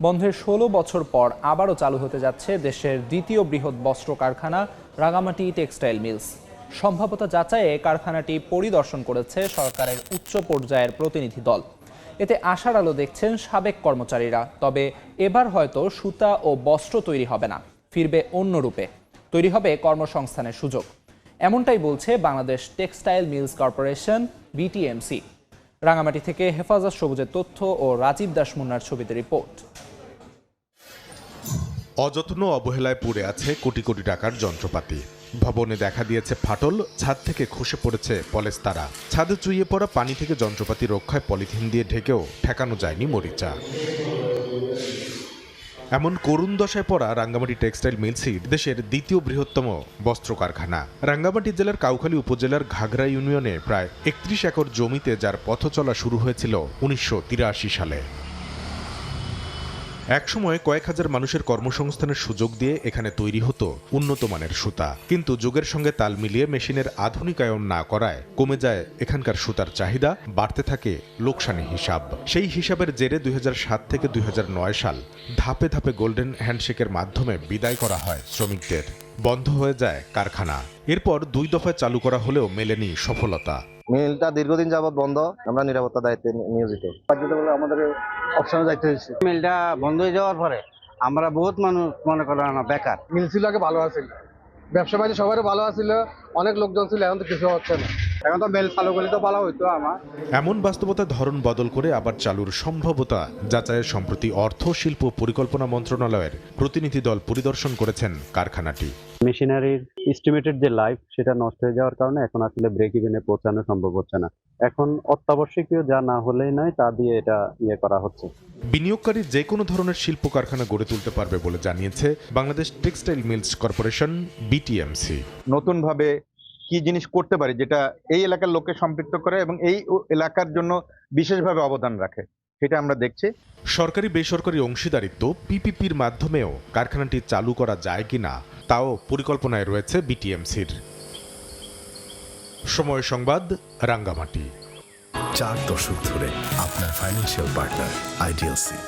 বন্ধের ষোলো বছর পর আবারও চালু হতে যাচ্ছে দেশের দ্বিতীয় বৃহৎ বস্ত্র কারখানা রাঙামাটি টেক্সটাইল মিলস। সম্ভাব্যতা যাচাইয়ে কারখানাটি পরিদর্শন করেছে সরকারের উচ্চ পর্যায়ের প্রতিনিধি দল। এতে আশার আলো দেখছেন সাবেক কর্মচারীরা, তবে এবার হয়তো সুতা ও বস্ত্র তৈরি হবে না, ফিরবে অন্য রূপে। তৈরি হবে কর্মসংস্থানের সুযোগ। এমনটাই বলছে Bangladesh textile mills corporation, BTMC. Rangamati থেকে হেফাজত সবুজের তথ্য ও রাজীব দাস মুন্নার ছবিতে রিপোর্ট। অযত্ন অবহেলায় পড়ে আছে কোটি কোটি টাকার যন্ত্রপাতি। ভবনে দেখা দিয়েছে ফাটল, ছাদ থেকে খসে পড়েছে পলেস্তারা ছাদে চুইয়ে পড়া পানি থেকে যন্ত্রপাতি রক্ষায় পলিথিন দিয়ে ঢেকেও ঠেকানো যায়নি মরিচা। এমন করুণ দশায় পড়া রাঙ্গামাটি টেক্সটাইল মিলসই দেশের দ্বিতীয় বৃহত্তম বস্ত্র কারখানা। রাঙ্গামাটি জেলার কাউখালী উপজেলার ঘাগড়া ইউনিয়নে প্রায় একত্রিশ একর জমিতে যার পথ চলা শুরু হয়েছিল উনিশশো তিরাশি সালে। একসময় কয়েক হাজার মানুষের কর্মসংস্থানের সুযোগ দিয়ে এখানে তৈরি হতো উন্নত মানের সুতা। কিন্তু যুগের সঙ্গে তাল মিলিয়ে মেশিনের আধুনিকায়ন না করায় কমে যায় এখানকার সুতার চাহিদা, বাড়তে থাকে লোকসানি হিসাব। সেই হিসাবের জেরে দুই হাজার সাত থেকে দুই হাজার নয় সাল ধাপে ধাপে গোল্ডেন হ্যান্ডশেকের মাধ্যমে বিদায় করা হয় শ্রমিকদের। বন্ধ হয়ে যায় কারখানা। এরপর দুই দফায় চালু করা হলেও মেলেনি সফলতা। মিলটা দীর্ঘদিন যাবৎ বন্ধ আমরা নিরাপত্তা দায়িত্বে নিয়োজিত। আমাদের অপশনে দায়িত্ব হয়েছে। মিলটা বন্ধ হয়ে যাওয়ার পরে আমরা বহুত মানুষ মনে করলাম না বেকার। মিল ছিল আগে ভালো আছিল। ব্যবসা বাণিজ্য সবারই ভালো আছিল অনেক লোকজন ছিল এখন তো কিছু হচ্ছে না। এখন তো মেল চালু করলে তো ভালো হইতো আমার। এমন বাস্তবতার ধরন বদল করে আবার চালুর সম্ভাবতা যাচাইয়ের সম্প্রতি অর্থ শিল্প পরিকল্পনা মন্ত্রণালয়ের প্রতিনিধি দল পরিদর্শন করেছেন কারখানাটি। মেশিনারির এস্টিমেটেড যে লাইফ সেটা নষ্ট হয়ে যাওয়ার কারণে এখন আসলে ব্রেক ইভেনে পৌঁছানো সম্ভব হচ্ছে না। এখন অত্যাবশ্যকীয় যা না হলেই নয় তা দিয়ে এটা ইয়ে করা হচ্ছে। বিনিয়োগকারী যে কোনো ধরনের শিল্প কারখানা গড়ে তুলতে পারবে বলে জানিয়েছে Bangladesh textile mills corporation BTMC. নতুনভাবে কি জিনিস করতে পারি যেটা এই এলাকার লোককে সম্পৃক্ত করে এবং এই এলাকার জন্য বিশেষভাবে অবদান রাখে সেটা আমরা দেখছি। সরকারি বেসরকারি অংশীদারিত্ব পিপিপির মাধ্যমেও কারখানাটি চালু করা যায় কিনা তাও পরিকল্পনায় রয়েছে বিটিএমসির। সময় সংবাদ রাঙ্গামাটি। চার দশক ধরে আপনার ফাইন্যান্সিয়াল পার্টনার আইডিএলসি